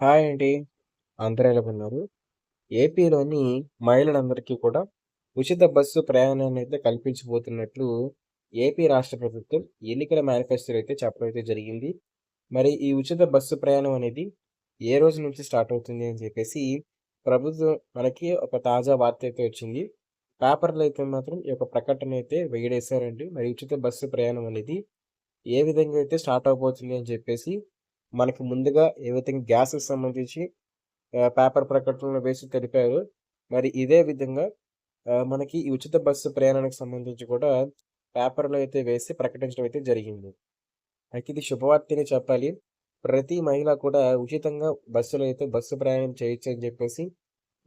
Hi అండి. అందరూ ఎలా ఉన్నారు? ఏపీలోని మహిళలందరికీ కూడా ఉచిత బస్సు ప్రయాణాన్నయితే కల్పించబోతున్నట్లు ఏపీ రాష్ట్ర ప్రభుత్వం ఎన్నికల మేనిఫెస్టోలో అయితే చెప్పడం అయితే జరిగింది. మరి ఈ ఉచిత బస్సు ప్రయాణం అనేది ఏ రోజు నుంచి స్టార్ట్ అవుతుంది అని చెప్పేసి ప్రభుత్వం మనకి ఒక తాజా వార్త అయితే వచ్చింది. పేపర్‌లో అయితే మాత్రం ఈ యొక్క ప్రకటన అయితే వెయ్యడేశారండి. మరి ఉచిత బస్సు ప్రయాణం అనేది ఏ విధంగా అయితే స్టార్ట్ అవబోతుంది అని చెప్పేసి మనకి ముందుగా ఏవైతే గ్యాస్‌కి సంబంధించి పేపర్ ప్రకటనలు వేసి తెలిపారు మరి ఇదే విధంగా మనకి ఈ ఉచిత బస్సు ప్రయాణానికి సంబంధించి కూడా పేపర్‌లో అయితే వేసి ప్రకటించడం అయితే జరిగింది. అయితే ఇది శుభవార్తనే చెప్పాలి. ప్రతి మహిళ కూడా ఉచితంగా బస్సులో అయితే బస్సు ప్రయాణం చేయొచ్చు అని చెప్పేసి,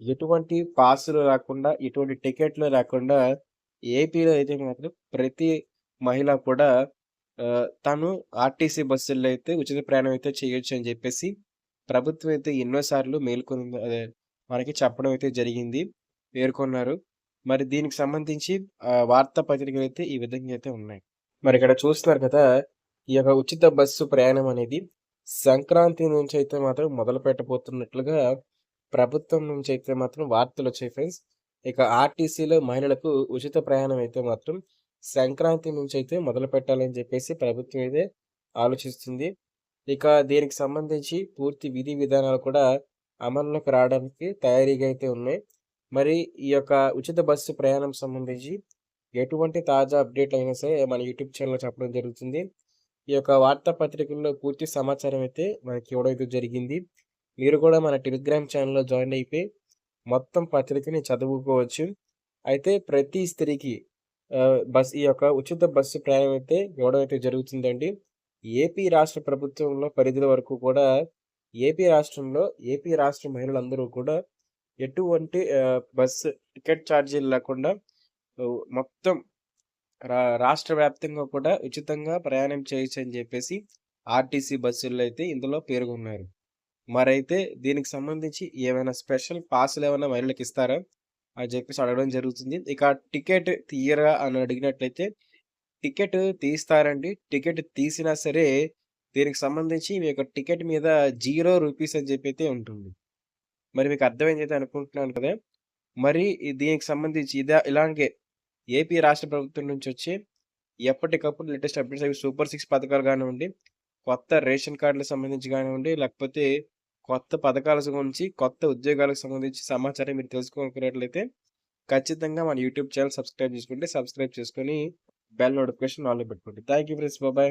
ఎటువంటి పాసులు రాకుండా, ఎటువంటి టికెట్లు లేకుండా ఏపీలో అయితే మాత్రం ప్రతి మహిళ కూడా తను ఆర్టీసీ బస్సుల్లో అయితే ఉచిత ప్రయాణం అయితే చేయొచ్చు అని చెప్పేసి ప్రభుత్వం అయితే ఎన్నో సార్లు అదే మనకి చెప్పడం అయితే జరిగింది. పేర్కొన్నారు. మరి దీనికి సంబంధించి వార్తా పత్రికలు అయితే ఈ విధంగా అయితే ఉన్నాయి. మరి ఇక్కడ చూస్తున్నారు కదా! ఈ యొక్క ఉచిత బస్సు ప్రయాణం అనేది సంక్రాంతి నుంచి అయితే మాత్రం మొదలు పెట్టబోతున్నట్లుగా ప్రభుత్వం నుంచి అయితే మాత్రం వార్తలు వచ్చాయి ఫ్రెండ్స్. ఇక ఆర్టీసీలో మహిళలకు ఉచిత ప్రయాణం అయితే మాత్రం సంక్రాంతి నుంచి అయితే మొదలు పెట్టాలని చెప్పేసి ప్రభుత్వం అయితే ఆలోచిస్తుంది. ఇక దీనికి సంబంధించి పూర్తి విధి విధానాలు కూడా అమల్లోకి రావడానికి తయారీగా అయితే ఉన్నాయి. మరి ఈ యొక్క ఉచిత బస్సు ప్రయాణం సంబంధించి ఎటువంటి తాజా అప్డేట్‌లయినా సరే మన యూట్యూబ్ ఛానల్లో చెప్పడం జరుగుతుంది. ఈ యొక్క వార్తాపత్రికల్లో పూర్తి సమాచారం అయితే మనకి ఇవ్వడం అయితే జరిగింది. మీరు కూడా మన టెలిగ్రామ్ ఛానల్లో జాయిన్ అయిపోయి మొత్తం పత్రికని చదువుకోవచ్చు. అయితే ప్రతి స్త్రీకి బస్ ఈ యొక్క ఉచిత బస్సు ప్రయాణం అయితే ఇవ్వడం అయితే జరుగుతుందండి. ఏపీ రాష్ట్ర ప్రభుత్వంలో పరిధిల వరకు కూడా ఏపీ రాష్ట్రంలో ఏపీ రాష్ట్ర మహిళలందరూ కూడా ఎటువంటి బస్సు టికెట్ ఛార్జీలు లేకుండా మొత్తం రా రాష్ట్ర వ్యాప్తంగా కూడా ఉచితంగా ప్రయాణం చేయొచ్చని చెప్పేసి ఆర్టీసీ బస్సుల్లో అయితే ఇందులో పేర్కొన్నారు. మరైతే దీనికి సంబంధించి ఏమైనా స్పెషల్ పాసులు ఏమైనా మహిళలకు ఇస్తారా అని చెప్పేసి అడగడం జరుగుతుంది. ఇక టికెట్ తీయరా అని అడిగినట్లయితే టికెట్ తీస్తారండి. టికెట్ తీసినా సరే దీనికి సంబంధించి మీ యొక్క టికెట్ మీద జీరో రూపీస్ అని చెప్పి అయితే ఉంటుంది. మరి మీకు అర్థమైందైతే అనుకుంటున్నాను కదా! మరి దీనికి సంబంధించి ఇదా ఇలాగే ఏపీ రాష్ట్ర ప్రభుత్వం నుంచి వచ్చి ఎప్పటికప్పుడు లేటెస్ట్ అప్డేట్స్ అవి సూపర్ సిక్స్ పథకాలు కానివ్వండి, కొత్త రేషన్ కార్డులకు సంబంధించి కానివ్వండి, లేకపోతే కొత్త పథకాల గురించి, కొత్త ఉద్యోగాలకు సంబంధించి సమాచారం మీరు తెలుసుకోవాలనుకున్నట్లయితే ఖచ్చితంగా మన యూట్యూబ్ ఛానల్ సబ్స్క్రైబ్ చేసుకుంటే సబ్స్క్రైబ్ చేసుకొని బెల్ నోటిఫికేషన్ ఆన్‌లో పెట్టుకోండి. Thank you friends. బాబాయ్ బాయ్.